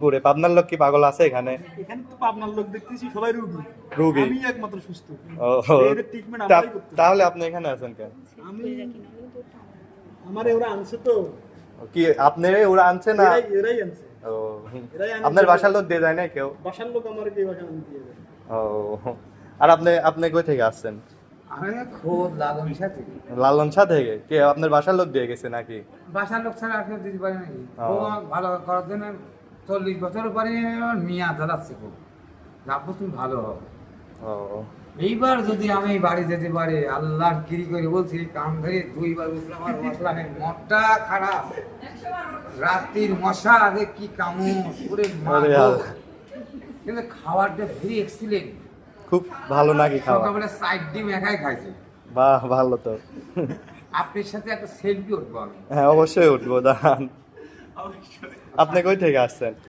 ঘুরে পাবনার লোক কি পাগল আছে এখানে? এখানে তো পাবনার লোক দেখতেছি সবাই রুগী। রোগী। আমি একমাত্র সুস্থ। ও ট্রিটমেন্ট তা- আমরাই করতে তাহলে আপনি এখানে আছেন কেন? আমি আমার ওরা আনছে তো। কি আপনি ওরা আনছে না? এরাই এরাই আনছে। ও। আপনার বাসার লোক দিয়ে যায় না কেউ? বাসার লোক আমার কে বাসা আনতে দিয়ে যায় ও। আর আপনি আপনি কই থেকে আসছেন? আমি খোদ লালন সাথে লালন শাহ থেকে? কে আপনার বাসার লোক দিয়ে গেছে নাকি? বাসার লোক ছাড়া আর কেউ দিতে পারে নাকি ভালো করার জন্য চল্লিশ বছর পরে মিয়া চালাচ্ছে খুব রাব্বু তুমি ভালো হবে ও। এইবার যদি আমি বাড়ি যেতে পারি আল্লাহর কিরি করে বলছি কান ধরে দুইবার উঠলাম আর বসলাম মনটা খারাপ। রাত্রির মশা আগে কি কামড় পুরে কিন্তু খাবারটা ভেরি এক্সিলেন্ট খুব ভালো নাকি খাওয়া সকালবেলা সাইড ডিম একাই খাইছে। বাহ ভালো তো। আপনার সাথে একটা সেলফি উঠবো আমি। হ্যাঁ অবশ্যই উঠবো দাঁড়ান। আপনি কই থেকে আসছেন?